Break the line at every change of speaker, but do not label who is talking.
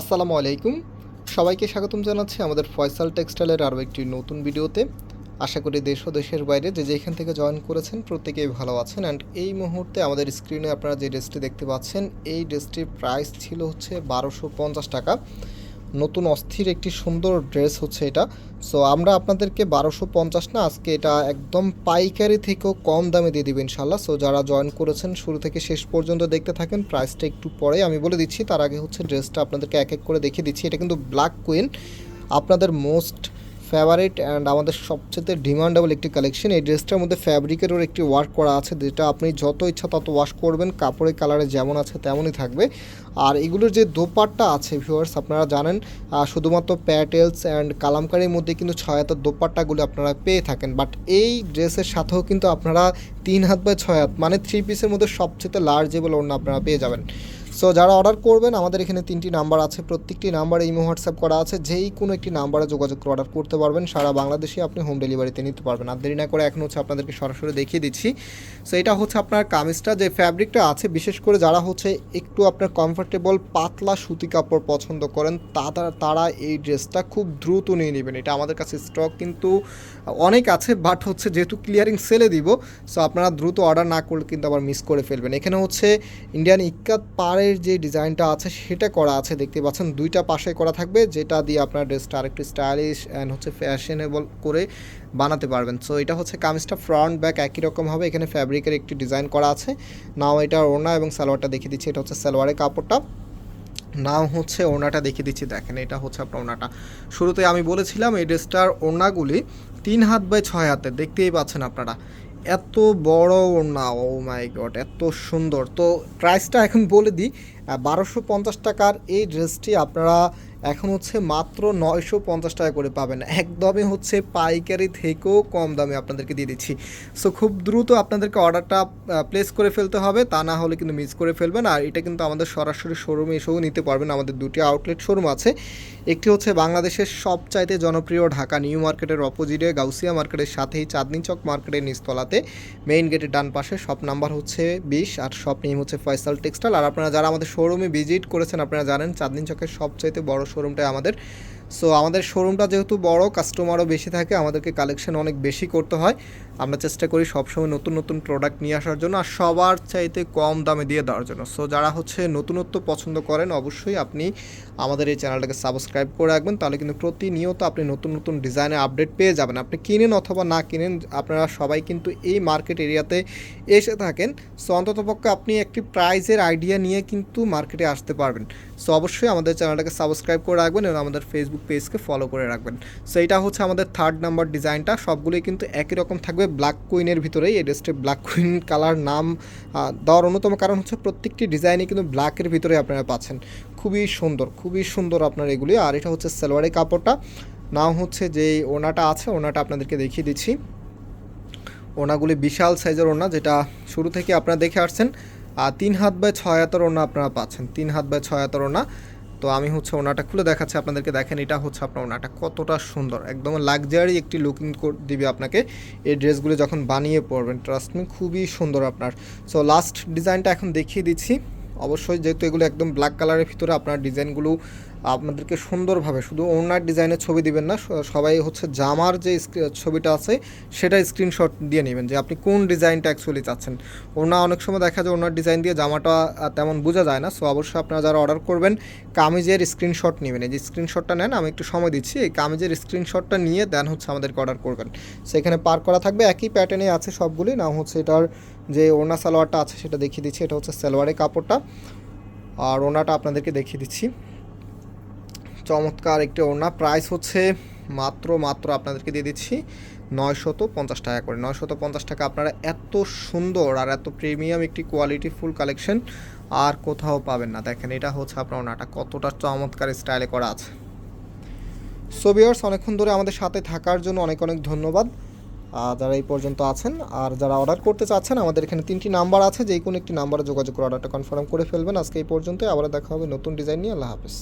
আসসালামু আলাইকুম। সবাইকে স্বাগতম জানাচ্ছি আমাদের ফয়সাল টেক্সটাইলের আরও একটি নতুন ভিডিওতে। আশা করি দেশ ও দেশের বাইরে যে যেখান থেকে জয়েন করেছেন প্রত্যেকেই ভালো আছেন। অ্যান্ড এই মুহূর্তে আমাদের স্ক্রিনে আপনারা যে ড্রেসটি দেখতে পাচ্ছেন, এই ড্রেসটির প্রাইস ছিল হচ্ছে বারোশো পঞ্চাশ টাকা। নতুন অস্থির একটি সুন্দর ড্রেস হচ্ছে এটা। সো আমরা আপনাদেরকে বারোশো পঞ্চাশ না, আজকে এটা একদম পাইকারি থেকেও কম দামে দিয়ে দেবেন ইনশাল্লাহ সো যারা জয়েন করেছেন, শুরু থেকে শেষ পর্যন্ত দেখতে থাকেন প্রাইসটা একটু পরে আমি বলে দিচ্ছি। তার আগে হচ্ছে ড্রেসটা আপনাদেরকে এক এক করে দেখিয়ে দিচ্ছি। এটা কিন্তু ব্ল্যাক কুইন আপনাদের মোস্ট ফেভারিট অ্যান্ড আমাদের সবচেয়ে ডিমান্ডেবল একটি কালেকশন এই ড্রেসটার মধ্যে ফ্যাব্রিকেরও একটি ওয়ার্ক করা আছে, যেটা আপনি যত ইচ্ছা তত ওয়াশ করবেন, কাপড়ের কালারে যেমন আছে তেমনই থাকবে। আর এগুলোর যে দোপাট্টা আছে ভিউয়ার্স আপনারা জানেন শুধুমাত্র প্যাটেলস অ্যান্ড কালামকারির মধ্যে কিন্তু ছয় হাতের দোপাট্টাগুলো আপনারা পেয়ে থাকেন। বাট এই ড্রেসের সাথেও কিন্তু আপনারা তিন হাত বা ছয় হাত মানে থ্রি পিসের মধ্যে সবচেয়ে লার্জেবল ওড়না আপনারা পেয়ে যাবেন। সো যারা অর্ডার করবেন, আমাদের এখানে তিনটি নাম্বার আছে। প্রত্যেকটি নাম্বারে ইমো হোয়াটসঅ্যাপ করা আছে। যেই কোনো একটি নাম্বারে যোগাযোগ করে অর্ডার করতে পারবেন। সারা বাংলাদেশে আপনি হোম ডেলিভারিতে নিতে পারবেন। আর দেরি না করে এখন হচ্ছে আপনাদেরকে সরাসরি দেখিয়ে দিচ্ছি। সো এটা হচ্ছে আপনার কামিজটা। যে ফ্যাব্রিকটা আছে, বিশেষ করে যারা হচ্ছে একটু আপনার কমফোর্টেবল পাতলা সুতি কাপড় পছন্দ করেন, তারা তারা এই ড্রেসটা খুব দ্রুত নিয়ে নেবেন। এটা আমাদের কাছে স্টক কিন্তু অনেক আছে বাট হচ্ছে যেহেতু ক্লিয়ারিং সেলে দিব সো আপনারা দ্রুত অর্ডার না করলে কিন্তু আবার মিস করে ফেলবেন। এখানে হচ্ছে ইন্ডিয়ান ইক্কাত পাড়ের যে ডিজাইনটা আছে সেটা করা আছে, দেখতে পাচ্ছেন দুইটা পাশে করা থাকবে, যেটা দিয়ে আপনার ড্রেসটা আরেকটু স্টাইলিশ অ্যান্ড হচ্ছে ফ্যাশনেবল করে বানাতে পারবেন। সো এটা হচ্ছে কামিজটা ফ্রন্ট ব্যাক একই রকম হবে, এখানে ফ্যাব্রিকের একটি ডিজাইন করা আছে। নাও এটা ওড়না এবং সালোয়ারটা দেখিয়ে দিচ্ছি, এটা হচ্ছে সালোয়ারের কাপড়টা। নাও হচ্ছে ওড়নাটা দেখিয়ে দিচ্ছি, দেখেন এটা হচ্ছে আপনার ওড়নাটা। শুরুতে আমি বলেছিলাম, এই ড্রেসটার ওড়নাগুলি তিন হাত বাই ছয় হাতে, দেখতেই পাচ্ছেন আপনারা। এত বড় না, ও মাই গড, এত সুন্দর। তো প্রাইসটা এখন বলে দিই বারোশো পঞ্চাশ টাকার এই ড্রেসটি আপনারা এখন হচ্ছে মাত্র নয়শো পঞ্চাশ টাকা করে পাবেন। একদমই হচ্ছে পাইকারি থেকেও কম দামে আপনাদেরকে দিয়ে দিচ্ছি। সো খুব দ্রুত আপনাদেরকে অর্ডারটা প্লেস করে ফেলতে হবে, তা না হলে কিন্তু মিস করে ফেলবেন। আর এটা কিন্তু আমাদের সরাসরি শোরুমে এসেও নিতে পারবেন। আমাদের দুটি আউটলেট শোরুম আছে। একটি হচ্ছে বাংলাদেশের সবচাইতে জনপ্রিয় ঢাকা নিউ মার্কেটের অপোজিটে গাউসিয়া মার্কেটের সাথেই চাঁদনি চক মার্কেটের নিচতলাতে। মেইন গেটের ডান পাশে শপ নাম্বার হচ্ছে বিশ আর শপ নেম হচ্ছে ফয়সাল টেক্সটাইল আর আপনারা যারা আমাদের শোরুমে ভিজিট করেছেন, আপনারা জানেন চাঁদনি চকের সবচাইতে বড় শোরুমটাই আমাদের সো আমাদের শোরুমটা যেহেতু বড় কাস্টমারও বেশি থাকে, আমাদেরকে কালেকশন অনেক বেশি করতে হয়। আমরা চেষ্টা করি সবসময় নতুন নতুন প্রোডাক্ট নিয়ে আসার জন্য আর সবার চাইতে কম দামে দিয়ে দেওয়ার জন্য। সো যারা হচ্ছে নতুনত্ব পছন্দ করেন, অবশ্যই আপনি আমাদের এই চ্যানেলটাকে সাবস্ক্রাইব করে রাখবেন। তাহলে কিন্তু প্রতিনিয়ত আপনি নতুন নতুন ডিজাইনে আপডেট পেয়ে যাবেন। আপনি কিনেন অথবা না কিনেন, আপনারা সবাই কিন্তু এই মার্কেট এরিয়াতে এসে থাকেন। সো অন্ততপক্ষে আপনি একটি প্রাইজের আইডিয়া নিয়ে কিন্তু মার্কেটে আসতে পারবেন। সো অবশ্যই আমাদের চ্যানেলটাকে সাবস্ক্রাইব করে রাখবেন এবং আমাদের ফেসবুক পেজকে ফলো করে রাখবেন। সো এটা হচ্ছে আমাদের থার্ড নাম্বার ডিজাইনটা সবগুলোই কিন্তু একই রকম থাকবে। ব্ল্যাক কুইনের ভিতরেই এই ড্রেসটি ব্ল্যাক কুইন কালার নাম দেওয়ার অন্যতম কারণ হচ্ছে প্রত্যেকটি ডিজাইনই কিন্তু ব্ল্যাকের ভিতরে আপনারা পাচ্ছেন। খুবই সুন্দর খুবই সুন্দর আপনার এগুলি। আর এটা হচ্ছে সালোয়ারের কাপড়টা। নাও হচ্ছে যে ওনাটা আছে ওনাটা আপনাদেরকে দেখিয়ে দিচ্ছি। ওনাগুলি বিশাল সাইজের ওনা যেটা শুরু থেকে আপনারা দেখে আসছেন। আর তিন হাত বাই ছয় হাতের ওনা আপনারা পাচ্ছেন। তিন হাত বাই ছয় হাতের ওনা তো আমি হচ্ছে ওনাটা খুলে দেখাচ্ছি, আপনাদেরকে দেখেন, এটা হচ্ছে আপনার ওনাটা কতটা সুন্দর। একদম লাক্সারি একটি লুকিং দিবে আপনাকে। এই ড্রেসগুলো যখন বানিয়ে পড়বেন ট্রাস্ট মি খুবই সুন্দর আপনার। সো লাস্ট ডিজাইনটা এখন দেখিয়ে দিচ্ছি। অবশ্যই যেহেতু এগুলো একদম ব্ল্যাক কালারের ভিতরে আপনার ডিজাইনগুলো আপনাদেরকে সুন্দরভাবে শুধু ওনার ডিজাইনের ছবি দিবেন না সবাই হচ্ছে জামার যে ছবিটা আছে, সেটা স্ক্রিনশট দিয়ে নেবেন যে আপনি কোন ডিজাইনটা অ্যাকচুয়ালি চাচ্ছেন। ওনা অনেক সময় দেখা যায় ওনার ডিজাইন দিয়ে জামাটা তেমন বোঝা যায় না সো অবশ্যই আপনারা যারা অর্ডার করবেন, কামিজের স্ক্রিনশট নেবেন। এই যে স্ক্রিনশটটা নেন, আমি একটু সময় দিচ্ছি, এই কামিজের স্ক্রিনশটটা নিয়ে দেন হচ্ছে আমাদেরকে অর্ডার করবেন। সেখানে পার করা থাকবে, একই প্যাটার্নে আছে সবগুলি না হচ্ছে এটার যে ওনা সালোয়ারটা আছে, সেটা দেখিয়ে দিচ্ছি, এটা হচ্ছে সালোয়ারের কাপড়টা। আর ওনাটা আপনাদেরকে দেখিয়ে দিচ্ছি। চমৎকার একটি ওড়না। প্রাইস হচ্ছে মাত্র মাত্র আপনাদেরকে দিয়ে দিচ্ছি নয়শত পঞ্চাশ টাকা করে। নয়শত পঞ্চাশ টাকা আপনারা এত সুন্দর আর এত প্রিমিয়াম একটি কোয়ালিটি ফুল কালেকশন আর কোথাও পাবেন না। দেখেন, এটা হচ্ছে আপনার ওনাটা কতটা চমৎকার স্টাইলে করা আছে। সো ভিউয়ার্স অনেকক্ষণ ধরে আমাদের সাথে থাকার জন্য অনেক অনেক ধন্যবাদ। যারা এই পর্যন্ত আছেন আর যারা অর্ডার করতে চাচ্ছেন, আমাদের এখানে তিনটি নাম্বার আছে। যে কোনো একটি নাম্বারে যোগাযোগ করে অর্ডারটা কনফার্ম করে ফেলবেন। আজকে এই পর্যন্ত আবার দেখা হবে নতুন ডিজাইন নিয়ে। আল্লাহ হাফেজ।